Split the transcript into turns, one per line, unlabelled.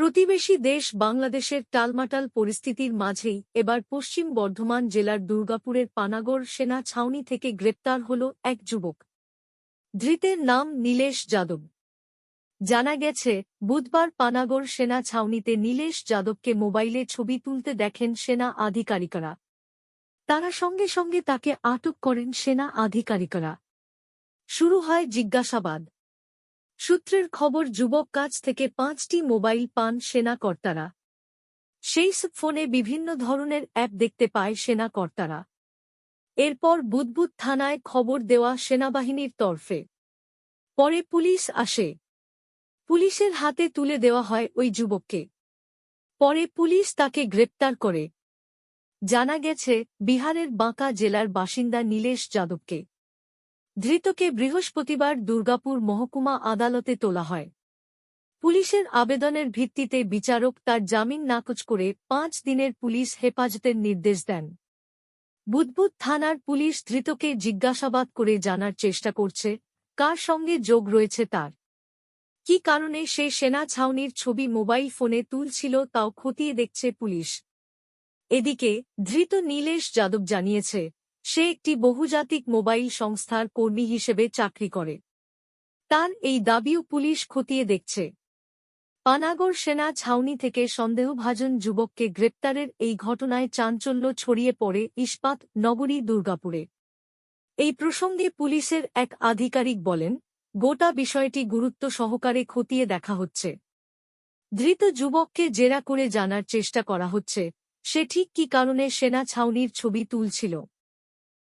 প্রতিবেশী দেশ বাংলাদেশের টালমাটাল পরিস্থিতির মাঝেই এবার পশ্চিম বর্ধমান জেলার দুর্গাপুরের পানাগড় সেনা ছাউনি থেকে গ্রেপ্তার হল এক যুবক। ধৃতের নাম নীলেশ যাদব। জানা গেছে, বুধবার পানাগড় সেনা ছাউনিতে নীলেশ যাদবকে মোবাইলে ছবি তুলতে দেখেন সেনা আধিকারিকরা। তারা সঙ্গে সঙ্গে তাকে আটক করেন সেনা আধিকারিকরা। শুরু হয় জিজ্ঞাসাবাদ। সূত্রের খবর, যুবক কাছ থেকে পাঁচটি মোবাইল পান সেনা কর্তারা সেই ফোনে বিভিন্ন ধরনের অ্যাপ দেখতে পায় সেনা কর্তারা এরপর বুদবুদ থানায় খবর দেওয়া সেনাবাহিনীর তরফে। পরে পুলিশ আসে। পুলিশের হাতে তুলে দেওয়া হয় ওই যুবককে। পরে পুলিশ তাকে গ্রেপ্তার করে। জানা গেছে, বিহারের বাঁকা জেলার বাসিন্দা নীলেশ যাদবকে। ধৃতকে বৃহস্পতিবার দুর্গাপুর মহকুমা আদালতে তোলা হয়। পুলিশের আবেদনের ভিত্তিতে বিচারক তার জামিন নাকচ করে পাঁচ দিনের পুলিশ হেফাজতের নির্দেশ দেন। বুদবুদ থানার পুলিশ ধৃতকে জিজ্ঞাসাবাদ করে জানার চেষ্টা করছে, কার সঙ্গে যোগ রয়েছে তার। কি কারণে সে সেনা ছাউনির ছবি মোবাইল ফোনে তুলছিল তাও খতিয়ে দেখছে পুলিশ। এদিকে ধৃত নীলেশ যাদব জানিয়েছে সে একটি বহুজাতিক মোবাইল সংস্থার কর্মী হিসেবে চাকরি করে। তার এই দাবিও পুলিশ খতিয়ে দেখছে। পানাগড় সেনা ছাউনি থেকে সন্দেহভাজন যুবককে গ্রেপ্তারের এই ঘটনায় চাঞ্চল্য ছড়িয়ে পড়ে ইস্পাত নগরী দুর্গাপুরে। এই প্রসঙ্গে পুলিশের এক আধিকারিক বলেন, গোটা বিষয়টি গুরুত্ব সহকারে খতিয়ে দেখা হচ্ছে। ধৃত যুবককে জেরা করে জানার চেষ্টা করা হচ্ছে। সে ঠিক কি কারণে সেনা ছাউনির ছবি তুলছিল?